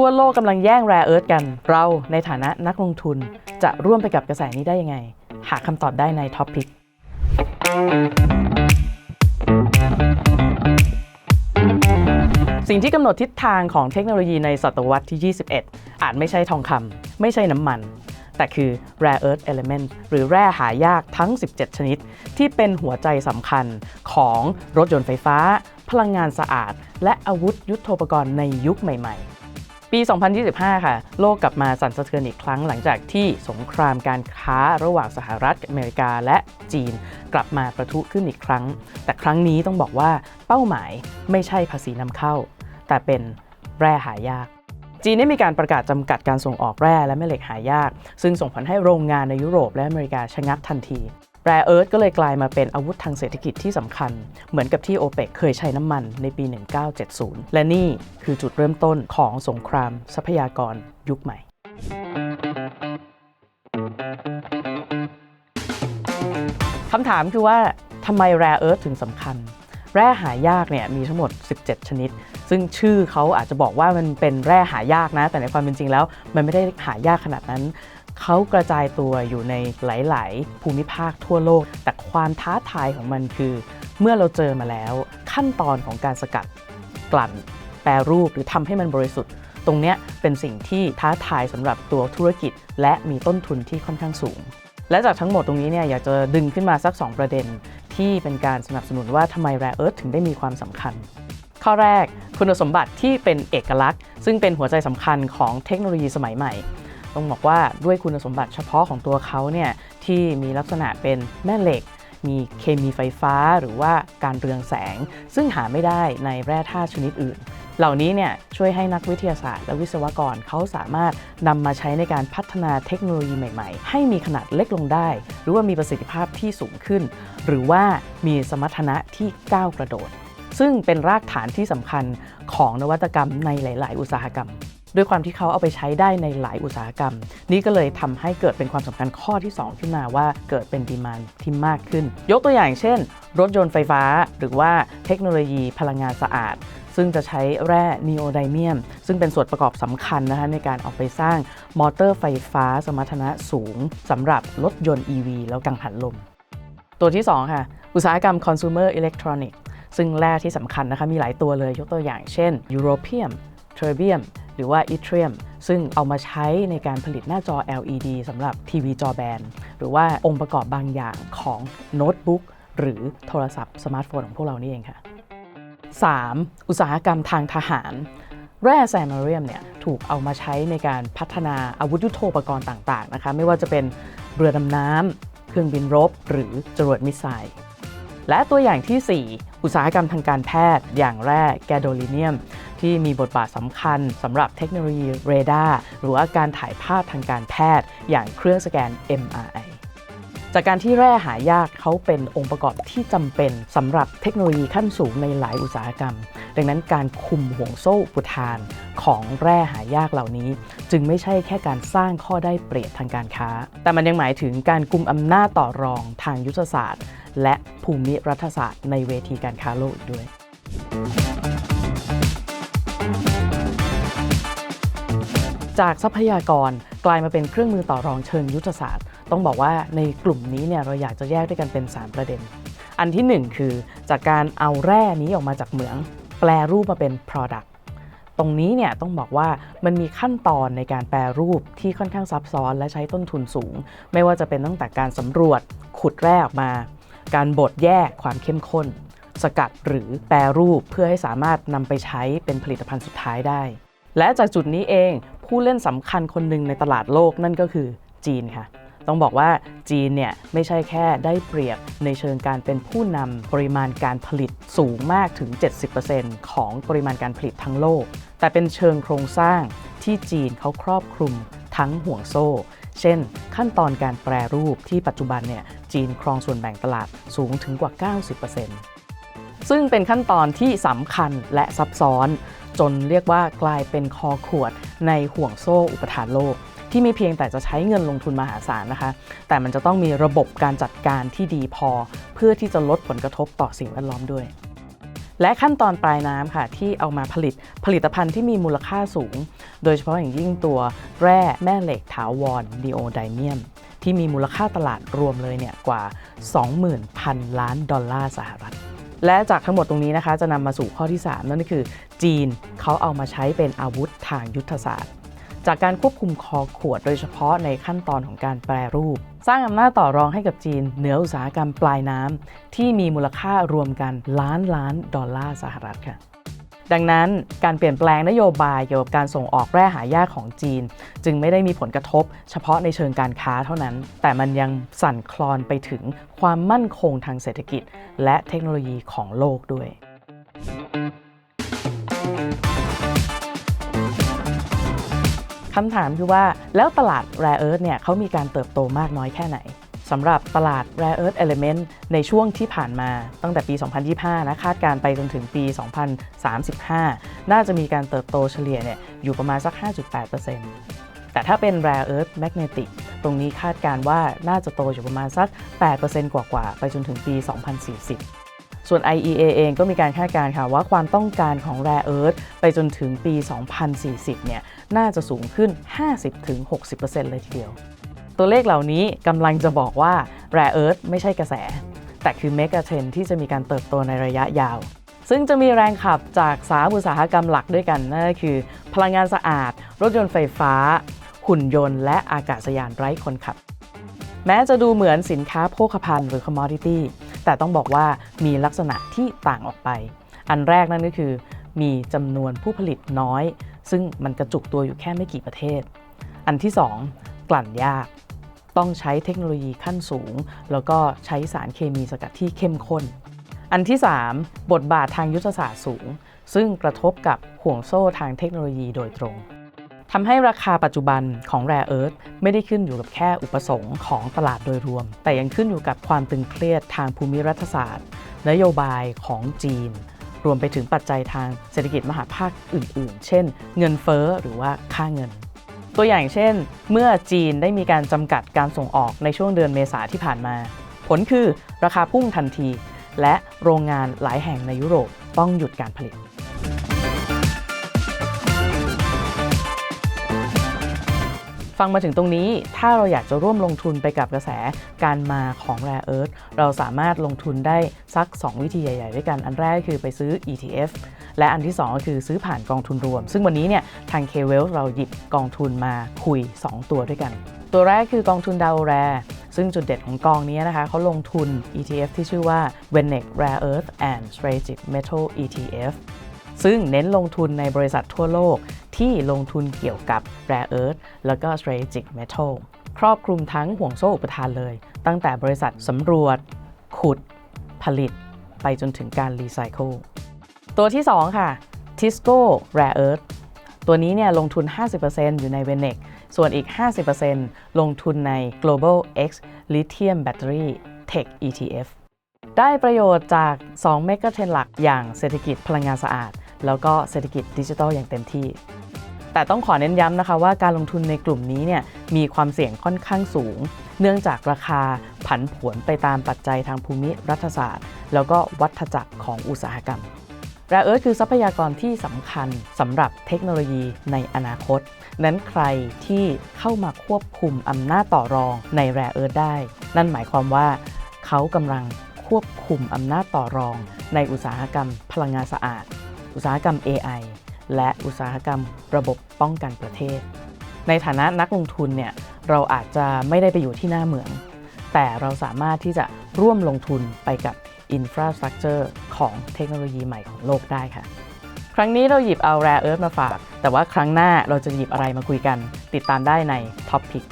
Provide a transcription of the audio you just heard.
ทั่วโลกกำลังแย่งแร่เอิร์ธกัน เราในฐานะนักลงทุนจะร่วมไปกับกระแสนี้ได้ยังไง หาคำตอบได้ในท็อปพิกสิ่งที่กำหนดทิศทางของเทคโนโลยีในศตวรรษที่ 21 อาจไม่ใช่ทองคำไม่ใช่น้ำมัน แต่คือ rare earth element หรือแร่หายากทั้ง 17 ชนิด ที่เป็นหัวใจสำคัญของรถยนต์ไฟฟ้า พลังงานสะอาด และอาวุธยุโทโธปกรณ์ในยุคใหม่ ๆ ปี 2025 ค่ะ โลกกลับมาสั่นสะเทือนอีกครั้งหลังจากที่สงครามการค้าระหว่างสหรัฐอเมริกาและจีน กลับมาประทุขึ้นอีกครั้ง แต่ครั้งนี้ต้องบอกว่าเป้าหมายไม่ใช่ภาษีนำเข้า แต่เป็นแร่หายากจีนได้มีการประกาศจำกัดการส่งออกแร่และแม่เหล็กหายาก ซึ่งส่งผลให้โรงงานในยุโรปและอเมริกาชะงักทันที แร่เอิร์ธก็เลยกลายมาเป็นอาวุธทางเศรษฐกิจที่สำคัญ เหมือนกับที่โอเปกเคยใช้น้ำมันในปี 1970 และนี่คือจุดเริ่มต้นของสงครามทรัพยากรยุคใหม่ คำถามคือว่าทำไมแร่เอิร์ธถึงสำคัญ แร่หายากเนี่ยมีทั้งหมด 17 ชนิด ซึ่งชื่อเขาอาจจะบอกว่ามันเป็นแร่หายากนะ แต่ในความเป็นจริงแล้ว มันไม่ได้หายากขนาดนั้น เขากระจายตัวอยู่ในหลาย ๆ ภูมิภาคทั่วโลก แต่ความท้าทายของมันคือ เมื่อเราเจอมาแล้ว ขั้นตอนของการสกัดกลั่น แปรรูปหรือทำให้มันบริสุทธิ์ ตรงนี้เป็นสิ่งที่ท้าทายสำหรับตัวธุรกิจ และมีต้นทุนที่ค่อนข้างสูง และจากทั้งหมดตรงนี้เนี่ยอยากจะดึงขึ้นมาสัก 2 ประเด็น ที่เป็นการสนับสนุนว่าทำไมแรเอิร์ธถึงได้มีความสำคัญข้อแรกคุณสมบัติที่เป็นเอกลักษณ์ ซึ่งเป็นหัวใจสำคัญของเทคโนโลยีสมัยใหม่ ต้องบอกว่าด้วยคุณสมบัติเฉพาะของตัวเขาเนี่ยที่มีลักษณะเป็นแม่เหล็ก มีเคมีไฟฟ้าหรือว่าการเรืองแสง ซึ่งหาไม่ได้ในแร่ธาตุชนิดอื่น เหล่านี้เนี่ยช่วยให้นักวิทยาศาสตร์และวิศวกรเขาสามารถนำมาใช้ในการพัฒนาเทคโนโลยีใหม่ๆ ให้มีขนาดเล็กลงได้ หรือว่ามีประสิทธิภาพที่สูงขึ้น หรือว่ามีสมรรถนะที่ก้าวกระโดดซึ่งเป็นรากฐานที่สำคัญของนวัตกรรมในหลาย ๆ อุตสาหกรรม ด้วยความที่เขาเอาไปใช้ได้ในหลายอุตสาหกรรม นี่ก็เลยทำให้เกิดเป็นความสำคัญข้อที่ 2 ขึ้นมาว่าเกิดเป็นดีมานที่มากขึ้น ยกตัวอย่างเช่น รถยนต์ไฟฟ้า หรือว่าเทคโนโลยีพลังงานสะอาด ซึ่งจะใช้แร่นีโอไดเมียม ซึ่งเป็นส่วนประกอบสำคัญนะคะในการออกไปสร้างมอเตอร์ไฟฟ้าสมรรถนะสูงสำหรับรถยนต์ EV แล้วกังหันลม ตัวที่ 2 ค่ะ อุตสาหกรรม consumer electronic ซึ่งแร่ที่สำคัญนะคะมีหลายตัวเลยยกตัวอย่างเช่น Europium Terbium หรือว่า Yttrium ซึ่งเอามาใช้ในการผลิตหน้าจอ LED สำหรับทีวีจอแบน หรือว่าองค์ประกอบบางอย่างของโน้ตบุ๊กหรือโทรศัพท์สมาร์ทโฟนของพวกเรานี่เองค่ะ 3. อุตสาหกรรมทางทหาร แร่แซมเรียมเนี่ยถูกเอามาใช้ในการพัฒนาอาวุธยุโทโธปกรณ์ต่างๆนะคะไม่ว่าจะเป็นเรือดำน้ำเครื่องบินรบ หรือจรวดมิสไซล์และตัวอย่างที่ 4 อุตสาหกรรมทางการแพทย์ อย่างแร่แกโดลิเนียม ที่มีบทบาทสำคัญสำหรับเทคโนโลยีเรดาร์หรือว่าการถ่ายภาพทางการแพทย์อย่างเครื่องสแกน MRI จากการที่แร่หายากเขาเป็นองค์ประกอบที่จำเป็นสำหรับเทคโนโลยีขั้นสูงในหลายอุตสาหกรรม ดังนั้นการคุมห่วงโซ่อุปทานของแร่หายากเหล่านี้ จึงไม่ใช่แค่การสร้างข้อได้เปรียบทางการค้า แต่มันยังหมายถึงการกุมอำนาจต่อรองทางยุทธศาสตร์ และภูมิรัฐศาสตร์ในเวทีการค้าโลกอีกด้วย จากทรัพยากรกลายมาเป็นเครื่องมือต่อรองเชิงยุทธศาสตร์ ต้องบอกว่าในกลุ่มนี้เนี่ยเราอยากจะแยกด้วยกันเป็น 3 ประเด็น อันที่ 1 คือจากการเอาแร่นี้ออกมาจากเหมือง แปลรูปมาเป็น product ตรงนี้เนี่ยต้องบอกว่ามันมีขั้นตอนในการแปรรูปที่ค่อนข้างซับซ้อนและใช้ต้นทุนสูง ไม่ว่าจะเป็นตั้งแต่การสำรวจขุดแร่ออกมา การบดแยกความเข้มข้น สกัดหรือแปรรูปเพื่อให้สามารถนำไปใช้เป็นผลิตภัณฑ์สุดท้ายได้ และจากจุดนี้เองผู้เล่นสำคัญคนหนึ่งในตลาดโลกนั่นก็คือจีนค่ะ ต้องบอกว่าจีนเนี่ยไม่ใช่แค่ได้เปรียบในเชิงการเป็นผู้นำปริมาณการผลิตสูงมากถึง 70%ของปริมาณการผลิตทั้งโลก แต่เป็นเชิงโครงสร้างที่จีนเขาครอบคลุมทั้งห่วงโซ่ เช่น ขั้นตอนการแปรรูปที่ปัจจุบันเนี่ยจีนครองส่วนแบ่งตลาดสูงถึงกว่า 90% ซึ่งเป็นขั้นตอนที่สำคัญและซับซ้อน จนเรียกว่ากลายเป็นคอขวดในห่วงโซ่อุปทานโลก ที่ไม่เพียงแต่จะใช้เงินลงทุนมหาศาลนะคะ แต่มันจะต้องมีระบบการจัดการที่ดีพอ เพื่อที่จะลดผลกระทบต่อสิ่งแวดล้อมด้วย และขั้นตอนปลายน้ำค่ะที่เอามาผลิตผลิตภัณฑ์ที่มีมูลค่าสูง โดยเฉพาะอย่างยิ่งตัวแร่แม่เหล็กถาวรดีโอไดเมียมที่มีมูลค่าตลาดรวมเลยเนี่ยกว่า20,000 ล้านดอลลาร์สหรัฐ และจากทั้งหมดตรงนี้นะคะ จะนำมาสู่ข้อที่ 3 นั่นก็คือ จีนเขาเอามาใช้เป็นอาวุธทางยุทธศาสตร์ จากการควบคุมคอขวดโดยเฉพาะในขั้นตอนของการแปรรูป สร้างอำนาจต่อรองให้กับจีน เหนืออุตสาหกรรมปลายน้ำที่มีมูลค่ารวมกันล้านล้านดอลลาร์สหรัฐค่ะ ดังนั้นการเปลี่ยนแปลงนโยบายเกี่ยวกับการส่งออกแร่หายากของจีน จึงไม่ได้มีผลกระทบ เฉพาะในเชิงการค้าเท่านั้น แต่มันยังสั่นคลอนไปถึงความมั่นคงทางเศรษฐกิจ และเทคโนโลยีของโลกด้วยคำถามคือว่าแล้วตลาด Rare Earth เนี่ยเขามีการเติบโตมากน้อยแค่ไหน สำหรับตลาด Rare Earth Element ในช่วงที่ผ่านมาตั้งแต่ปี 2025 นะคาดการไปจนถึงปี 2035 น่าจะมีการเติบโตเฉลี่ยเนี่ยอยู่ประมาณสัก 5.8%แต่ถ้าเป็น Rare Earth Magnetic ตรงนี้คาดการว่าน่าจะโตอยู่ประมาณสัก 8%กว่าๆ ไปจนถึงปี 2040ส่วน IEA เองก็มีการคาดการณ์ค่ะว่าความต้องการของ Rare Earth ไปจนถึงปี 2040 เนี่ย น่าจะสูงขึ้น 50-60%เลยทีเดียว ตัวเลขเหล่านี้กำลังจะบอกว่า Rare Earth ไม่ใช่กระแส แต่คือเมกะเทรนที่จะมีการเติบโตในระยะยาว ซึ่งจะมีแรงขับจากสามอุตสาหกรรมหลักด้วยกันนั่นก็คือ พลังงานสะอาด รถยนต์ไฟฟ้า หุ่นยนต์ และอากาศยานไร้คนขับ แม้จะดูเหมือนสินค้าโภคภัณฑ์หรือ commodity แต่ต้องบอกว่ามีลักษณะที่ต่างออกไป อันแรกนั่นก็คือ มีจำนวนผู้ผลิตน้อย ซึ่งมันกระจุกตัวอยู่แค่ไม่กี่ประเทศ อันที่ 2 กลั่นยาก ต้องใช้เทคโนโลยีขั้นสูง แล้วก็ใช้สารเคมีสกัดที่เข้มข้น อันที่ 3 บทบาททางยุทธศาสตร์สูง ซึ่งกระทบกับห่วงโซ่ทางเทคโนโลยีโดยตรงทำให้ราคาปัจจุบันของ Rare Earth ไม่ได้ขึ้นอยู่กับแค่อุปสงค์ของตลาดโดยรวม แต่ยังขึ้นอยู่กับความตึงเครียดทางภูมิรัฐศาสตร์ นโยบายของจีน รวมไปถึงปัจจัยทางเศรษฐกิจมหาภาคอื่น ๆ เช่น เงินเฟ้อหรือว่าค่าเงิน ตัวอย่างเช่น เมื่อจีนได้มีการจำกัดการส่งออกในช่วงเดือนเมษาที่ผ่านมา ผลคือราคาพุ่งทันที และโรงงานหลายแห่งในยุโรปต้องหยุดการผลิต ฟังมาถึงตรงนี้ถ้าเราอยากจะร่วมลงทุนไปกับกระแสการมาของ Rare Earth เราสามารถลงทุนได้สัก 2 วิธีใหญ่ ๆ ด้วยกันอันแรกคือไปซื้อ ETF และอันที่ 2 ก็คือซื้อผ่านกองทุนรวม ซึ่งวันนี้เนี่ยทาง k w e l เราหยิบกองทุนมาคุย 2 ตัวด้วยกัน ตัวแรกคือกองทุนดาวแรซึ่งจุดเด่นของกองนี้นะคะเขาลงทุน ETF ที่ชื่อว่า VanEck Rare Earth and Strategic Metal ETF ซึ่งเน้นลงทุนในบริษัททั่วโลกที่ลงทุนเกี่ยวกับ Rare Earth แล้วก็ Strategic Metal ครอบคลุมทั้งห่วงโซ่อุปทานเลย ตั้งแต่บริษัทสำรวจ ขุด ผลิต ไปจนถึงการรีไซเคิล ตัวที่ 2 ค่ะ Tisco Rare Earth ตัวนี้เนี่ยลงทุน 50%อยู่ใน VanEck ส่วนอีก 50%ลงทุนใน Global X Lithium Battery Tech ETF ได้ประโยชน์จาก 2 เมกะเทรนหลักอย่างเศรษฐกิจพลังงานสะอาด แล้วก็เศรษฐกิจดิจิทัลอย่างเต็มที่ แต่ต้องขอเน้นย้ำนะคะว่าการลงทุนในกลุ่มนี้เนี่ยมีความเสี่ยงค่อนข้างสูง เนื่องจากราคาผันผวนไปตามปัจจัยทางภูมิรัฐศาสตร์ แล้วก็วัฏจักรของอุตสาหกรรม Rare Earth คือทรัพยากรที่สำคัญสำหรับเทคโนโลยีในอนาคต นั้นใครที่เข้ามาควบคุมอำนาจต่อรองใน Rare Earth ได้ นั่นหมายความว่าเขากำลังควบคุมอำนาจต่อรองในอุตสาหกรรมพลังงานสะอาด อุตสาหกรรม AI และอุตสาหกรรมระบบป้องกันประเทศ ในฐานะนักลงทุนเนี่ยเราอาจจะไม่ได้ไปอยู่ที่หน้าเหมือง แต่เราสามารถที่จะร่วมลงทุนไปกับ อินฟราสตรักเจอร์ของเทคโนโลยีใหม่ของโลกได้ค่ะ ครั้งนี้เราหยิบเอา Rare Earth มาฝาก แต่ว่าครั้งหน้าเราจะหยิบอะไรมาคุยกัน ติดตามได้ใน Top Pick